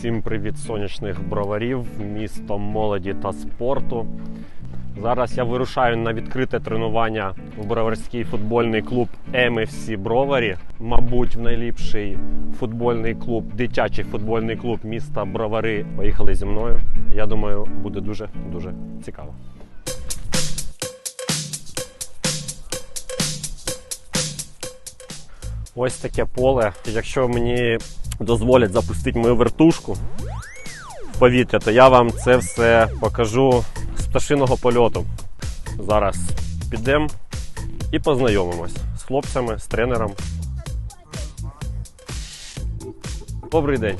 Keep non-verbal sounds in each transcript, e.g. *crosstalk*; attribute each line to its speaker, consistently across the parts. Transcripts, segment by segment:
Speaker 1: Всім привіт сонячних броварів, місто молоді та спорту. Зараз я вирушаю на відкрите тренування в броварський футбольний клуб МФС Броварі. Мабуть, в найліпший футбольний клуб, дитячий футбольний клуб міста Бровари. Поїхали зі мною. Я думаю, буде дуже дуже цікаво. Ось таке поле. Якщо мені дозволять запустити мою вертушку в повітря, то я вам це все покажу з пташиного польоту. Зараз підемо і познайомимось з хлопцями, з тренером. Добрий день.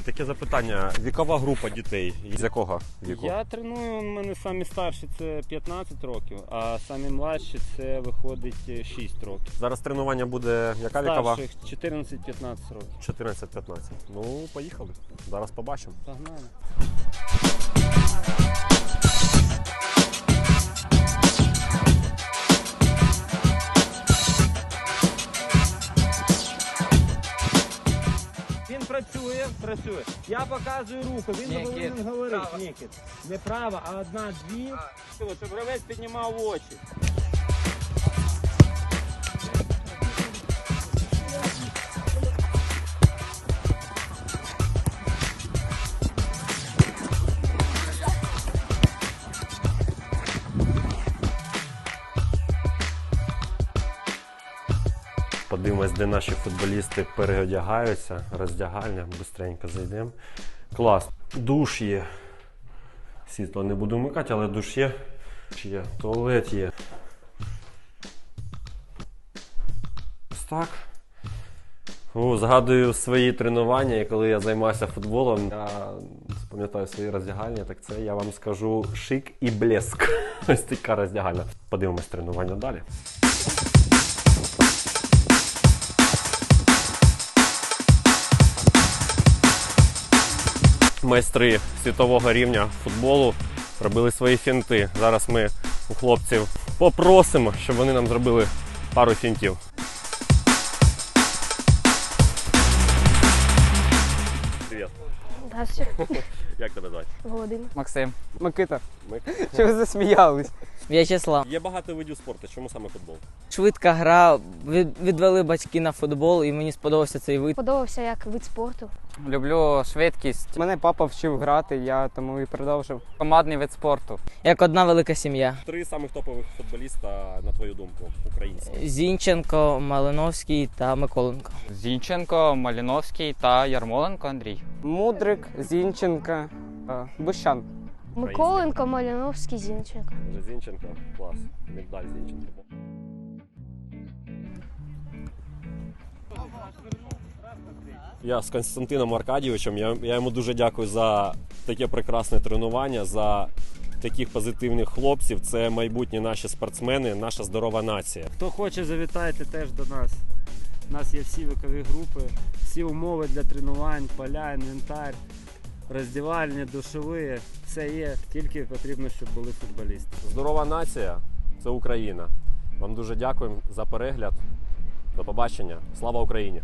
Speaker 1: Таке запитання: вікова група дітей з якого віку?
Speaker 2: Я треную, у мене самі старші це 15 років, а самі младші це виходить е, 6 років.
Speaker 1: Зараз тренування буде яка вікова?
Speaker 2: Старших 14-15 років.
Speaker 1: 14-15. Ну, поїхали. Зараз побачимо.
Speaker 2: Погнали. Працює, працює. Я показую руку, він не повинен говорити. Нікіт. Не права, а одна, дві. Щоб гравець піднімав очі.
Speaker 1: Подивимось, де наші футболісти переодягаються. Роздягальня, бистренько зайдемо. Клас. Душ є. Світло не буду вмикати, але душ є. Є. Туалет є. Ось так. О, згадую свої тренування, коли я займався футболом, я пам'ятаю свої роздягальня, так це я вам скажу шик і блеск. *laughs* Ось така роздягальня. Подивимось тренування далі. Майстри світового рівня футболу робили свої фінти. Зараз ми у хлопців попросимо, щоб вони нам зробили пару фінтів. Привіт.
Speaker 3: Здравствуйте,
Speaker 1: Як тебе звати?
Speaker 3: Володимир.
Speaker 4: Максим. Микита.
Speaker 1: Ми.
Speaker 4: Чого ви засміялись?
Speaker 5: В'ячеслав.
Speaker 1: Є багато видів спорту. Чому саме футбол?
Speaker 5: Швидка гра. Від- Відвели батьки на футбол, і мені сподобався цей вид.
Speaker 3: Подобався як вид спорту.
Speaker 4: Люблю швидкість. Мене папа вчив грати, я тому і продовжив. Командний вид спорту.
Speaker 5: Як одна велика сім'я.
Speaker 1: Три самих топових футболіста, на твою думку, українських.
Speaker 5: Зінченко, Малиновський та Миколенко.
Speaker 4: Зінченко, Маліновський та Ярмоленко Андрій. Мудрик, Зінченка, е, Бущан.
Speaker 3: Миколенко, Маліновський, Зінченко.
Speaker 1: Зінченко, клас. Медаль Зінченко. Я з Константином Аркадійовичем. Я, я йому дуже дякую за таке прекрасне тренування, за таких позитивних хлопців. Це майбутні наші спортсмени, наша здорова нація.
Speaker 2: Хто хоче, завітайте теж до нас. У нас є всі вікові групи, всі умови для тренувань, поля, інвентар, роздівальні, душові. Все є, тільки потрібно, щоб були футболісти.
Speaker 1: Здорова нація це Україна. Вам дуже дякуємо за перегляд. До побачення. Слава Україні!